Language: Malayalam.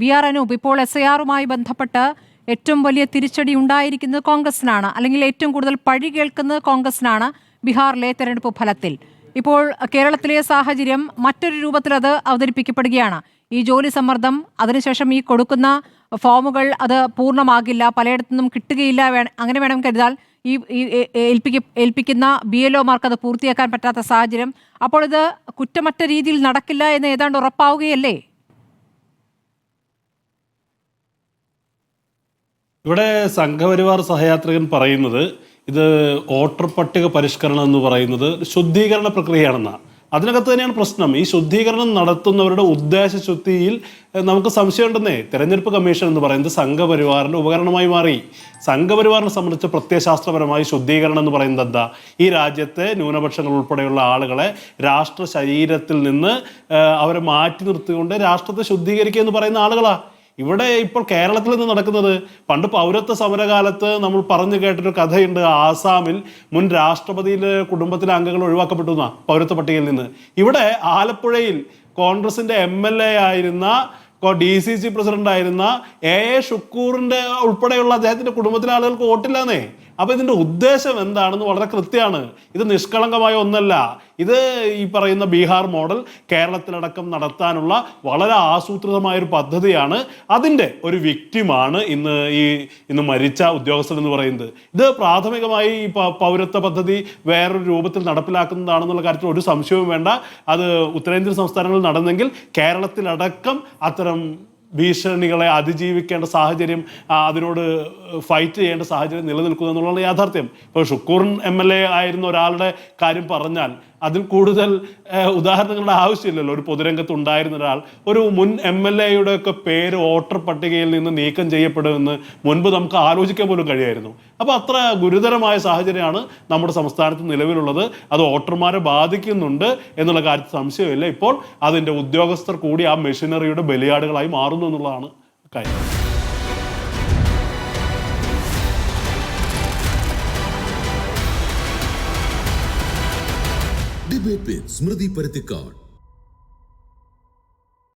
വി. ആർ. ഇപ്പോൾ എസ് ഐ ആറുമായി ബന്ധപ്പെട്ട് ഏറ്റവും വലിയ തിരിച്ചടി ഉണ്ടായിരിക്കുന്നത് കോൺഗ്രസിനാണ്. അല്ലെങ്കിൽ ഏറ്റവും കൂടുതൽ പഴി കേൾക്കുന്നത് കോൺഗ്രസിനാണ് ബീഹാറിലെ തെരഞ്ഞെടുപ്പ് ഫലത്തിൽ. ഇപ്പോൾ കേരളത്തിലെ സാഹചര്യം മറ്റൊരു രൂപത്തിൽ അത് അവതരിപ്പിക്കപ്പെടുകയാണ്. ഈ ജോലി സമ്മർദ്ദം അതിനുശേഷം ഈ കൊടുക്കുന്ന ഫോമുകൾ അത് പൂർണമാകില്ല പലയിടത്തു നിന്നും കിട്ടുകയില്ല അങ്ങനെ വേണം കരുതാൽ ഈ ഏൽപ്പിക്ക ഏൽപ്പിക്കുന്ന ബി എൽ ഒമാർക്ക് അത് പൂർത്തിയാക്കാൻ പറ്റാത്ത സാഹചര്യം. അപ്പോൾ ഇത് കുറ്റമറ്റ രീതിയിൽ നടക്കില്ല എന്ന് ഏതാണ്ട് ഉറപ്പാവുകയല്ലേ? ഇവിടെ സംഘപരിവാർ സഹയാത്രികൻ പറയുന്നത് ഇത് വോട്ടർ പട്ടിക പരിഷ്കരണം എന്ന് പറയുന്നത് ശുദ്ധീകരണ പ്രക്രിയയാണെന്നാണ് അതിനകത്ത് തന്നെയാണ് പ്രശ്നം. ഈ ശുദ്ധീകരണം നടത്തുന്നവരുടെ ഉദ്ദേശശുദ്ധിയിൽ ശുദ്ധിയിൽ നമുക്ക് സംശയമുണ്ടെന്നേ. തെരഞ്ഞെടുപ്പ് കമ്മീഷൻ എന്ന് പറയുന്നത് സംഘപരിവാറിന്റെ ഉപകരണമായി മാറി. സംഘപരിവാറിനെ സംബന്ധിച്ച് പ്രത്യയശാസ്ത്രപരമായി ശുദ്ധീകരണം എന്ന് പറയുന്നത് എന്താ? ഈ രാജ്യത്തെ ന്യൂനപക്ഷങ്ങൾ ഉൾപ്പെടെയുള്ള ആളുകളെ രാഷ്ട്ര ശരീരത്തിൽ നിന്ന് അവരെ മാറ്റി നിർത്തിക്കൊണ്ട് രാഷ്ട്രത്തെ ശുദ്ധീകരിക്കുക എന്ന് പറയുന്ന ആളുകളാ. ഇവിടെ ഇപ്പോൾ കേരളത്തിൽ നിന്ന് നടക്കുന്നത് പണ്ട് പൗരത്വ സമരകാലത്ത് നമ്മൾ പറഞ്ഞു കേട്ടൊരു കഥയുണ്ട്. ആസാമിൽ മുൻ രാഷ്ട്രപതിയിലെ കുടുംബത്തിലെ അംഗങ്ങൾ ഒഴിവാക്കപ്പെട്ടു പൗരത്വ പട്ടികയിൽ നിന്ന്. ഇവിടെ ആലപ്പുഴയിൽ കോൺഗ്രസിന്റെ എം എൽ എ ആയിരുന്ന ഡി സി സി പ്രസിഡന്റ് ആയിരുന്ന എ എ ഷുക്കൂറിന്റെ ഉൾപ്പെടെയുള്ള അദ്ദേഹത്തിന്റെ കുടുംബത്തിലെ ആളുകൾക്ക് വോട്ടില്ലാന്നേ. അപ്പൊ ഇതിന്റെ ഉദ്ദേശം എന്താണെന്ന് വളരെ കൃത്യമാണ്. ഇത് നിഷ്കളങ്കമായ ഒന്നല്ല. ഇത് ഈ പറയുന്ന ബീഹാർ മോഡൽ കേരളത്തിലടക്കം നടത്താനുള്ള വളരെ ആസൂത്രിതമായ ഒരു പദ്ധതിയാണ്. അതിന്റെ ഒരു വിക്റ്റിമാണ് ഇന്ന് ഈ ഇന്ന് മരിച്ച ഉദ്യോഗസ്ഥൻ എന്ന് പറയുന്നത്. ഇത് പ്രാഥമികമായി ഈ പൗരത്വ പദ്ധതി വേറൊരു രൂപത്തിൽ നടപ്പിലാക്കുന്നതാണെന്നുള്ള കാര്യത്തിൽ ഒരു സംശയവും വേണ്ട. അത് ഉത്തരേന്ത്യൻ സംസ്ഥാനങ്ങളിൽ നടന്നെങ്കിൽ കേരളത്തിലടക്കം അത്തരം ഭീഷണികളെ അതിജീവിക്കേണ്ട സാഹചര്യം അതിനോട് ഫൈറ്റ് ചെയ്യേണ്ട സാഹചര്യം നിലനിൽക്കുന്നു എന്നുള്ളതാണ് യാഥാർത്ഥ്യം. ഇപ്പോൾ ഷുക്കൂറിൻ എം എൽ എ ആയിരുന്ന ഒരാളുടെ കാര്യം പറഞ്ഞാൽ അതിൽ കൂടുതൽ ഉദാഹരണങ്ങളുടെ ആവശ്യമില്ലല്ലോ. ഒരു പൊതുരംഗത്ത് ഉണ്ടായിരുന്ന ഒരാൾ ഒരു മുൻ എം എൽ എയുടെ ഒക്കെ പേര് വോട്ടർ പട്ടികയിൽ നിന്ന് നീക്കം ചെയ്യപ്പെടുമെന്ന് മുൻപ് നമുക്ക് ആലോചിക്കാൻ പോലും കഴിയായിരുന്നു. അപ്പോൾ അത്ര ഗുരുതരമായ സാഹചര്യമാണ് നമ്മുടെ സംസ്ഥാനത്ത് നിലവിലുള്ളത്. അത് വോട്ടർമാരെ ബാധിക്കുന്നുണ്ട് എന്നുള്ള കാര്യത്തിൽ സംശയമില്ല. ഇപ്പോൾ അതിന്റെ ഉദ്യോഗസ്ഥർ കൂടി ആ മെഷീനറിയുടെ ബലിയാടുകളായി മാറുന്നു എന്നുള്ളതാണ് കാര്യം. സ്മൃതി പരുത്തിക്കാട്